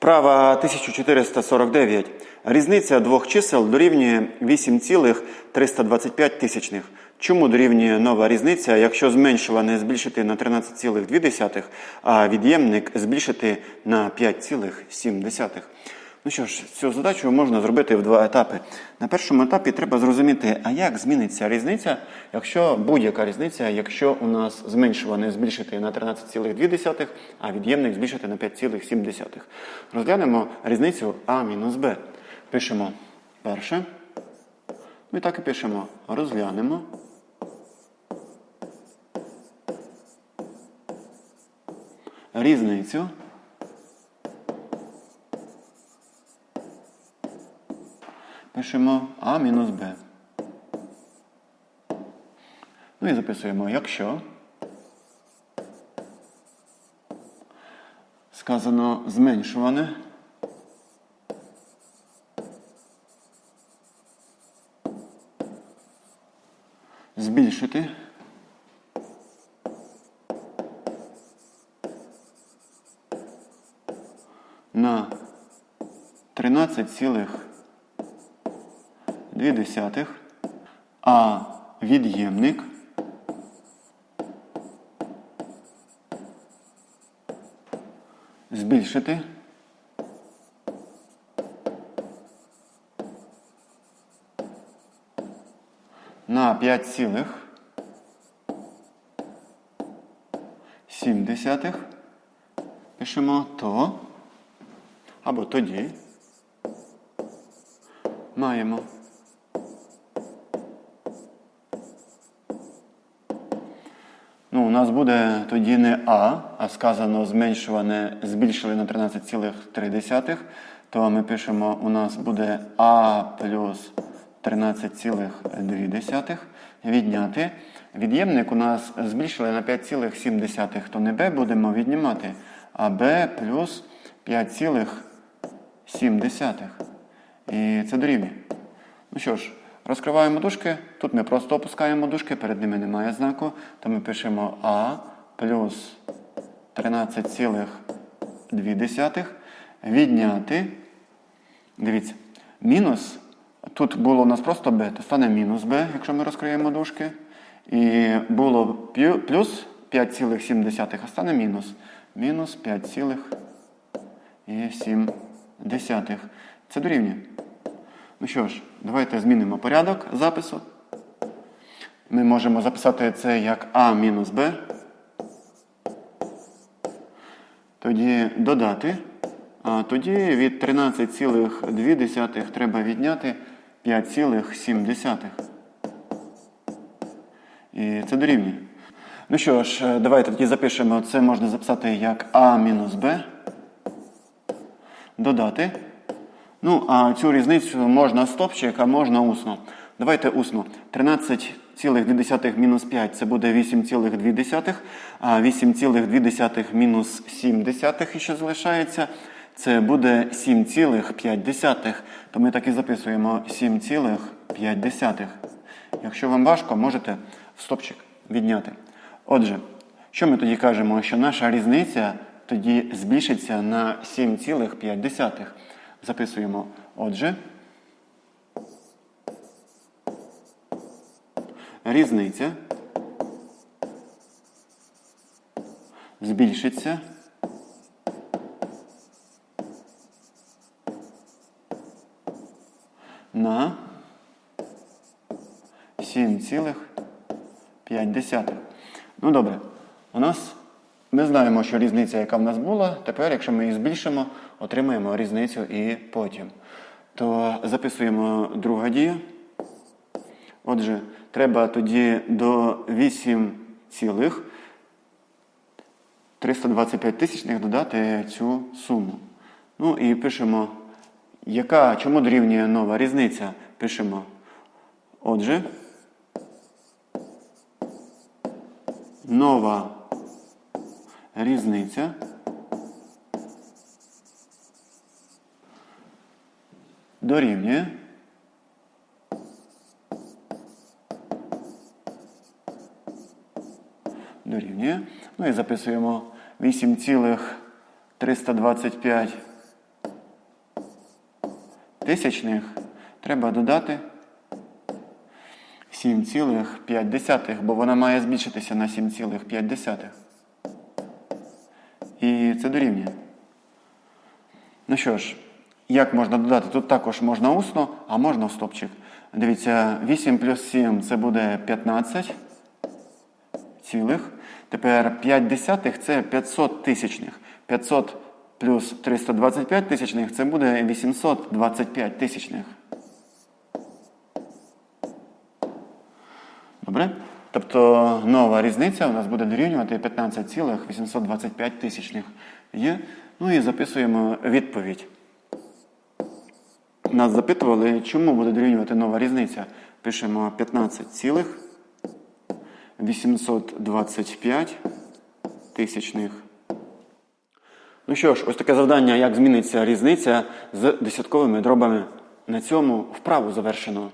Вправа 1449. Різниця двох чисел дорівнює 8,325 тисячних. Чому дорівнює нова різниця, якщо зменшуване збільшити на 13,2, а від'ємник збільшити на 5,7? Ну що ж, цю задачу можна зробити в два етапи. На першому етапі треба зрозуміти, а як зміниться різниця, якщо будь-яка різниця, якщо у нас зменшуване збільшити на 13,2, а від'ємник збільшити на 5,7. Розглянемо різницю А мінус Б. Пишемо перше. Ну і так і пишемо. Розглянемо. Різницю. Пишемо А мінус Б. Ну і записуємо, якщо сказано зменшуване. Збільшити. На 13,2, а від'ємник? Збільшити. На 5,7 пишемо то. Або тоді. Маємо Ну, у нас буде тоді не А, а сказано зменшуване, збільшили на 13,3, то ми пишемо, у нас буде А плюс 13,2 відняти. Від'ємник у нас збільшили на 5,7, то не Б будемо віднімати, а Б плюс 5,7. І це дорівнює. Ну що ж, розкриваємо дужки. Тут ми просто опускаємо дужки, перед ними немає знаку. То ми пишемо А плюс 13,2 відняти. Дивіться, мінус. Тут було у нас просто b, то стане мінус b, якщо ми розкриємо дужки. І було плюс 5,7, а стане мінус. Мінус 5,7. Це дорівнює. Ну що ж, давайте змінимо порядок запису. Ми можемо записати це як А мінус Б. Тоді додати. А тоді від 13,2 треба відняти 5,7. І це дорівнює. Ну що ж, е, давайте тоді запишемо. Це можна записати як А мінус Б. Додати. Ну, а цю різницю можна стопчик, а можна усно. Давайте усно. 13,2 мінус 5 це буде 8,2, а 8,2 мінус 7 десятих ще залишається. Це буде 7,5. То ми так і записуємо 7,5. Якщо вам важко, можете стопчик відняти. Отже, що ми тоді кажемо? Що наша різниця тоді збільшиться на 7,5. Записуємо. Отже, різниця збільшиться на 7,5. Ну добре, у нас ми знаємо, що різниця, яка в нас була, тепер, якщо ми її збільшимо, отримаємо різницю і потім. То записуємо друга дія. Отже, треба тоді до 8,325 тисячних додати цю суму. Ну і пишемо, яка, чому дорівнює нова різниця. Пишемо. Отже, нова різниця дорівнює дорівнює. Ну і записуємо 8,325 тисячних треба додати 7,5, бо вона має збільшитися на 7,5. Це дорівнює. Ну що ж, як можна додати? Тут також можна усно, а можна в стопчик. Дивіться, 8 плюс 7 це буде 15 цілих. Тепер 5 десятих це 500 тисячних. 500 плюс 325 тисячних це буде 825 тисячних. Добре? Тобто нова різниця у нас буде дорівнювати 15,825 тисячних. Є? Ну і записуємо відповідь. Нас запитували, чому буде дорівнювати нова різниця. Пишемо 15,825 тисячних. Ну що ж, ось таке завдання, як зміниться різниця з десятковими дробами. На цьому вправу завершено.